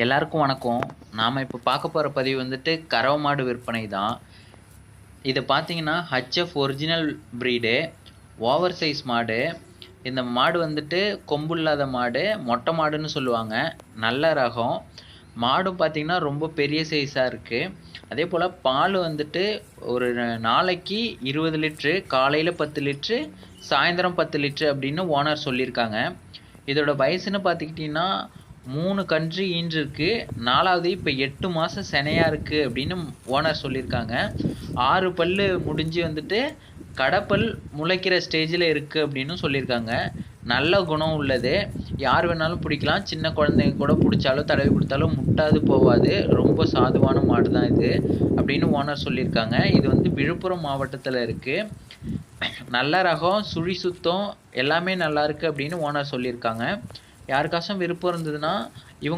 எல்லாருக்கும் வணக்கம். நாம் இப்போ பார்க்க போகிற பதிவு வந்துட்டு கறவை மாடு விற்பனை தான். இதை பார்த்தீங்கன்னா HF original breed over size மாடு. இந்த மாடு வந்துட்டு கொம்பு இல்லாத மாடு மொட்டை மாடுன்னு சொல்லுவாங்க. நல்ல ரகம். மாடும் பார்த்தீங்கன்னா ரொம்ப பெரிய சைஸாக இருக்குது அதே போல் பால் வந்துட்டு ஒரு நாளைக்கு இருபது லிட்ரு காலையில் பத்து லிட்ரு சாயந்தரம் பத்து லிட்ரு அப்படின்னு ஓனர் சொல்லியிருக்காங்க. இதோட வயசுன்னு பார்த்துக்கிட்டிங்கன்னா மூணு கன்று ஈன்றிருக்கு. நாலாவது இப்போ எட்டு மாதம் செனையாக இருக்குது அப்படின்னு ஓனர் சொல்லியிருக்காங்க. ஆறு பல் முடிஞ்சு வந்துட்டு கடப்பல் முளைக்கிற ஸ்டேஜில் இருக்குது அப்படின்னு சொல்லியிருக்காங்க. நல்ல குணம் உள்ளது. யார் வேணாலும் பிடிக்கலாம். சின்ன குழந்தைங்க கூட பிடிச்சாலும் தடவி கொடுத்தாலும் முட்டாது போகாது ரொம்ப சாதுவான மாடு தான் இது அப்படின்னு ஓனர் சொல்லியிருக்காங்க. இது வந்து விழுப்புரம் மாவட்டத்தில் இருக்குது நல்ல ரகம் சுழி சுத்தம் எல்லாமே நல்லா இருக்குது அப்படின்னு ஓனர் சொல்லியிருக்காங்க. யாருக்காச்சும் விருப்பம் இருந்ததுன்னா இவங்க